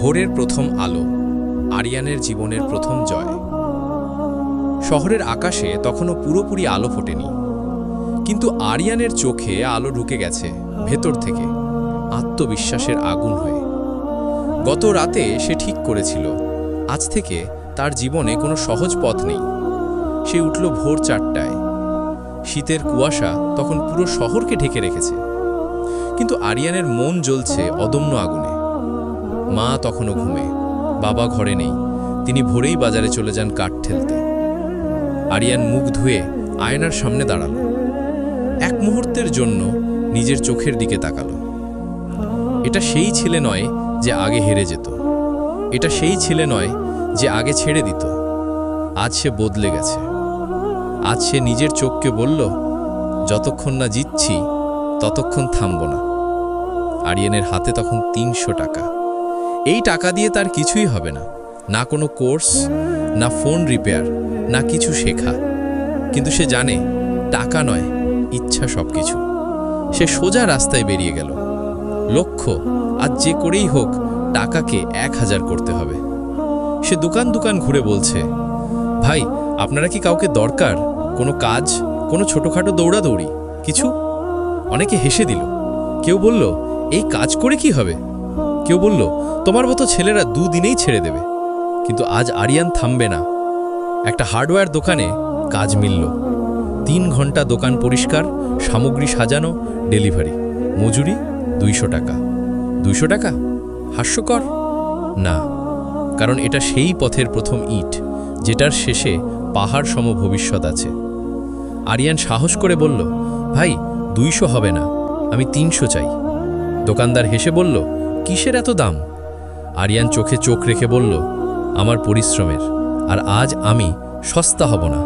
ভোরের প্রথম আলো, আরিয়ানের জীবনের প্রথম জয়। শহরের আকাশে তখনও পুরোপুরি আলো ফোটেনি। কিন্তু আরিয়ানের চোখে আলো ঢুকে গেছে ভেতর থেকে, আত্মবিশ্বাসের আগুন হয়ে। গত রাতে সে ঠিক করেছিল, আজ থেকে তার জীবনে কোনো সহজ পথ নেই। সে উঠল ভোর চারটায়। শীতের কুয়াশা তখন পুরো শহরকে ঢেকে রেখেছে। কিন্তু আরিয়ানের মন জ্বলছে অদম্য আগুনে। মা তখনও ঘুমে। বাবা ঘরে নেই। তিনি ভোরেই বাজারে চলে যান কাঠ ঠেলতে। আরিয়ান মুখ ধুয়ে আয়নার সামনে দাঁড়াল। এক মুহূর্তের জন্য নিজের চোখের দিকে তাকালো। এটা সেই ছেলে নয় যে আগে হেরে যেত। এটা সেই ছেলে নয় যে আগে ছেড়ে দিত। আজ সে বদলে গেছে। আজ সে নিজের চোখকে বলল, যতক্ষণ না জিতছি, ততক্ষণ থামব না। আরিয়ানের হাতে তখন তিনশো টাকা। এই টাকা দিয়ে তার কিছুই হবে না। না কোনো কোর্স, না ফোন রিপেয়ার, না কিছু শেখা। কিন্তু সে জানে, টাকা নয়, ইচ্ছা সব কিছু সে সোজা রাস্তায় বেরিয়ে গেল। লক্ষ্য, আজ যে করেই হোক, টাকাকে এক হাজার করতে হবে। সে দোকান দোকান ঘুরে বলছে, ভাই, আপনারা কি কাউকে দরকার? কোনো কাজ? কোনো ছোটোখাটো দৌড়াদৌড়ি? কিছু? অনেকে হেসে দিল। কেউ বলল, এই কাজ করে কি হবে? কেউ বলল, তোমার মতো ছেলেরা দুদিনেই ছেড়ে দেবে। কিন্তু আজ আরিয়ান থামবে না। একটা হার্ডওয়্যার দোকানে কাজ মিলল। তিন ঘণ্টা দোকান পরিষ্কার, সামগ্রী সাজানো, ডেলিভারি। মজুরি দুইশো টাকা। দুইশো টাকা? হাস্যকর? না। কারণ এটা সেই পথের প্রথম ইট, যেটার শেষে পাহাড় সম ভবিষ্যৎ আছে। আরিয়ান সাহস করে বলল, ভাই, দুইশো হবে না। আমি তিনশো চাই। দোকানদার হেসে বলল কিসের এত দাম? আরিয়ান চোখে চোখ রেখে বলল, আমার পরিশ্রমের, আর আজ আমি সস্তা হব না।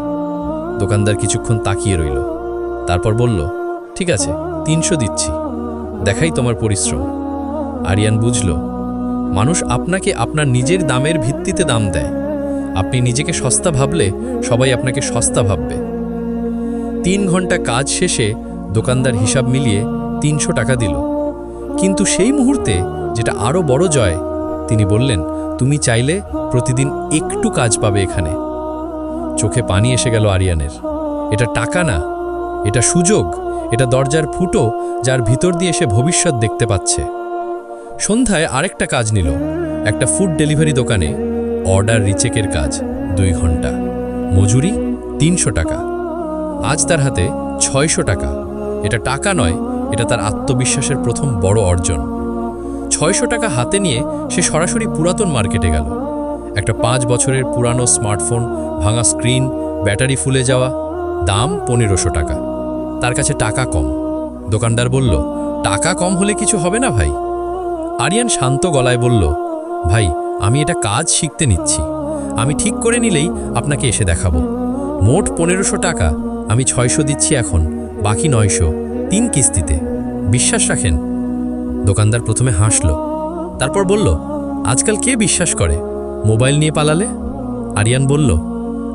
দোকানদার কিছুক্ষণ তাকিয়ে রইল। তারপর বলল, ঠিক আছে, তিনশো দিচ্ছি, দেখাই তোমার পরিশ্রম। আরিয়ান বুঝল, মানুষ আপনাকে আপনার নিজের দামের ভিত্তিতে দাম দেয়। আপনি নিজেকে সস্তা ভাবলে সবাই আপনাকে সস্তা ভাববে। তিন ঘণ্টা কাজ শেষে দোকানদার হিসাব মিলিয়ে তিনশো টাকা দিল। কিন্তু সেই মুহূর্তে যেটা আরও বড় জয়, তিনি বললেন, তুমি চাইলে প্রতিদিন একটু কাজ পাবে এখানে। চোখে পানি এসে গেল আরিয়ানের। এটা টাকা না, এটা সুযোগ, এটা দরজার ফুটো যার ভিতর দিয়ে সে ভবিষ্যৎ দেখতে পাচ্ছে। সন্ধ্যায় আরেকটা কাজ নিল, একটা ফুড ডেলিভারি দোকানে। অর্ডার রিচেকের কাজ, দুই ঘণ্টা। মজুরি তিনশো টাকা। আজ তার হাতে ছয়শো টাকা। এটা টাকা নয়, এটা তার আত্মবিশ্বাসের প্রথম বড় অর্জন। ছয়শো টাকা হাতে নিয়ে সে সরাসরি পুরাতন মার্কেটে গেল। একটা পাঁচ বছরের পুরানো স্মার্টফোন, ভাঙা স্ক্রিন, ব্যাটারি ফুলে যাওয়া, দাম পনেরোশো টাকা। তার কাছে টাকা কম। দোকানদার বলল, টাকা কম হলে কিছু হবে না ভাই? আরিয়ান শান্ত গলায় বলল, ভাই, আমি এটা কাজ শিখতে নিচ্ছি। আমি ঠিক করে নিলেই আপনাকে এসে দেখাবো। মোট পনেরোশো টাকা। আমি ছয়শো দিচ্ছি এখন, বাকি নয়শো, তিন কিস্তিতে। বিশ্বাস রাখেন দোকানদার প্রথমে হাসল, তারপর বলল, আজকাল কে বিশ্বাস করে? মোবাইল নিয়ে পালালে? আরিয়ান বলল,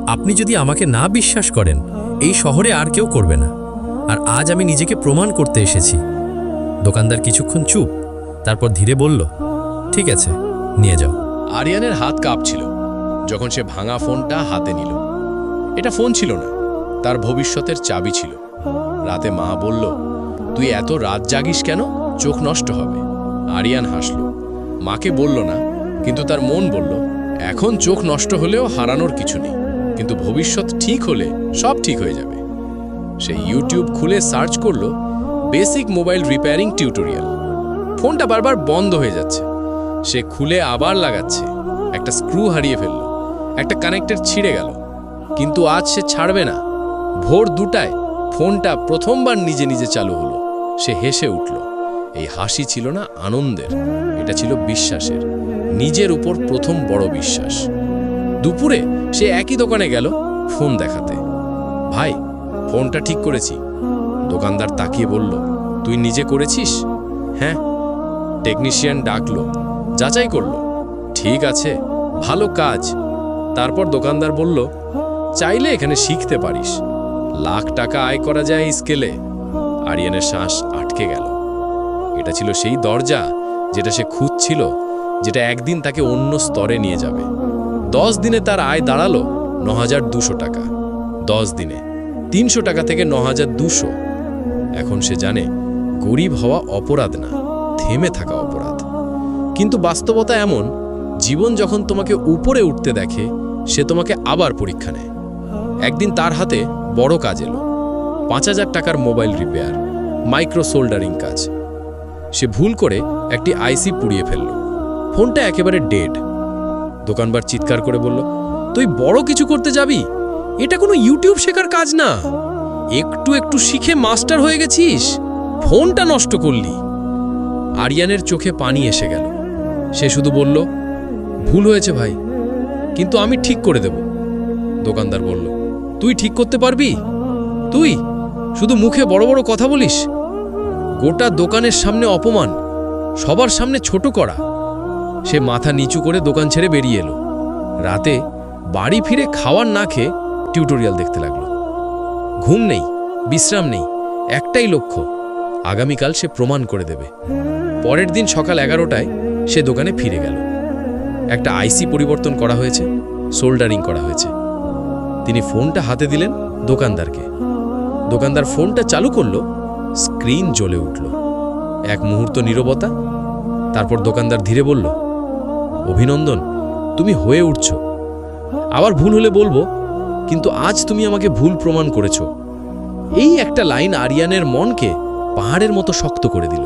আপনি যদি আমাকে না বিশ্বাস করেন, এই শহরে আর কেউ করবে না। আর আজ আমি নিজেকে প্রমাণ করতে এসেছি। দোকানদার কিছুক্ষণ চুপ, তারপর ধীরে বলল, ঠিক আছে, নিয়ে যাও। আরিয়ানের হাত কাঁপছিল, যখন সে ভাঙা ফোনটা হাতে নিল। এটা ফোন ছিল না, তার ভবিষ্যতের চাবি ছিল। রাতে মা বলল, তুই এত রাত জাগিস কেন? চোখ নষ্ট হবে। আরিয়ান হাসল। মাকে বলল না, কিন্তু তার মন বলল, এখন চোখ নষ্ট হলেও হারানোর কিছু নেই, কিন্তু ভবিষ্যৎ ঠিক হলে সব ঠিক হয়ে যাবে। সে ইউটিউব খুলে সার্চ করল, বেসিক মোবাইল রিপেয়ারিং টিউটোরিয়াল। ফোনটা বারবার বন্ধ হয়ে যাচ্ছে। সে খুলে আবার লাগাচ্ছে। একটা স্ক্রু হারিয়ে ফেলল, একটা কানেক্টর ছিঁড়ে গেল। কিন্তু আজ সে ছাড়বে না। ভোর দুটায় ফোনটা প্রথমবার নিজে নিজে চালু হলো। সে হেসে উঠল এই হাসি ছিল না আনন্দের, এটা ছিল বিশ্বাসের। নিজের উপর প্রথম বড় বিশ্বাস। দুপুরে সে একই দোকানে গেল ফোন দেখাতে। ভাই, ফোনটা ঠিক করেছি। দোকানদার তাকিয়ে বলল, তুই নিজে করেছিস? হ্যাঁ। টেকনিশিয়ান ডাকলো, যাচাই করল। ঠিক আছে, ভালো কাজ। তারপর দোকানদার বলল, চাইলে এখানে শিখতে পারিস। লাখ টাকা আয় করা যায় স্কেলে। আরিয়ানের শ্বাস আটকে গেল। এটা ছিল সেই দরজা যেটা সে খুঁজছিল, যেটা একদিন তাকে অন্য স্তরে নিয়ে যাবে। দশ দিনে তার আয় দাঁড়াল ন হাজার টাকা। দশ দিনে তিনশো টাকা থেকে ন হাজার এখন সে জানে গরিব হওয়া অপরাধ না, থেমে থাকা অপরাধ। কিন্তু বাস্তবতা এমন, জীবন যখন তোমাকে উপরে উঠতে দেখে, সে তোমাকে আবার পরীক্ষা নেয়। একদিন তার হাতে বড় কাজ এলো। পাঁচ হাজার টাকার মোবাইল রিপেয়ার, মাইক্রো সোল্ডারিং কাজ। সে ভুল করে একটি আইসি পুড়িয়ে ফেলল। ফোনটা একেবারে ডেড। দোকানবার চিৎকার করে বলল, তুই বড় কিছু করতে যাবি? এটা কোনো ইউটিউব শেখার কাজ না। একটু একটু শিখে মাস্টার হয়ে গেছিস। ফোনটা নষ্ট করলি। আরিয়ানের চোখে পানি এসে গেল। সে শুধু বলল, ভুল হয়েছে ভাই, কিন্তু আমি ঠিক করে দেব। দোকানদার বলল, তুই ঠিক করতে পারবি? তুই? শুধু মুখে বড় বড় কথা বলিস? গোটা দোকানের সামনে অপমান, সবার সামনে ছোট করা। সে মাথা নিচু করে দোকান ছেড়ে বেরিয়ে এলো। রাতে বাড়ি ফিরে খাওয়ার না খেয়ে টিউটোরিয়াল দেখতে লাগল। ঘুম নেই, বিশ্রাম নেই, একটাই লক্ষ্য, আগামীকাল সে প্রমাণ করে দেবে। পরের দিন সকাল এগারোটায় সে দোকানে ফিরে গেল। একটা আইসি পরিবর্তন করা হয়েছে, সোল্ডারিং করা হয়েছে। তিনি ফোনটা হাতে দিলেন দোকানদারকে। দোকানদার ফোনটা চালু করল স্ক্রিন জ্বলে উঠল। এক মুহূর্ত নীরবতা, তারপর দোকানদার ধীরে বলল, অভিনন্দন, তুমি হয়ে উঠছ। আবার ভুল হলে বলব, কিন্তু আজ তুমি আমাকে ভুল প্রমাণ করেছ। এই একটা লাইন আরিয়ানের মনকে পাহাড়ের মতো শক্ত করে দিল।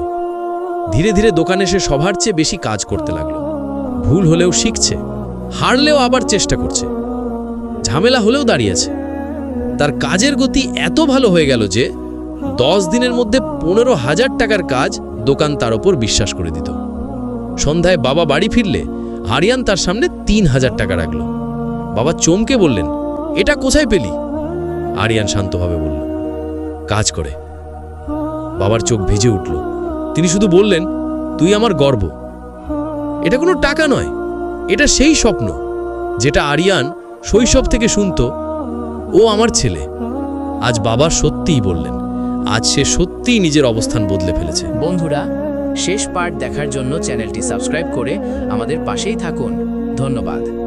ধীরে ধীরে দোকানে সে সবার চেয়ে বেশি কাজ করতে লাগল। ভুল হলেও শিখছে, হারলেও আবার চেষ্টা করছে। ঝামেলা হলেও দাঁড়িয়েছে তার কাজের গতি এত ভালো হয়ে গেল যে দশ দিনের মধ্যে পনেরো হাজার টাকার কাজ দোকান তার ওপর বিশ্বাস করে দিত। সন্ধ্যায় বাবা বাড়ি ফিরলে আরিয়ান তার সামনে তিন হাজার টাকা রাখল। বাবা চমকে বললেন, এটা কোথায় পেলি? আরিয়ান শান্তভাবে বলল, কাজ করে। বাবার চোখ ভিজে উঠল। তিনি শুধু বললেন, তুই আমার গর্ব। এটা কোনো টাকা নয়, এটা সেই স্বপ্ন যেটা আরিয়ান শৈশব থেকে শুনত। ও আমার ছেলে। আজ বাবা সত্যিই বললেন আজ সে সত্যিই নিজের অবস্থান বদলে ফেলেছে। বন্ধুরা, শেষ পার্ট দেখার জন্য চ্যানেলটি সাবস্ক্রাইব করে আমাদের পাশেই থাকুন। ধন্যবাদ।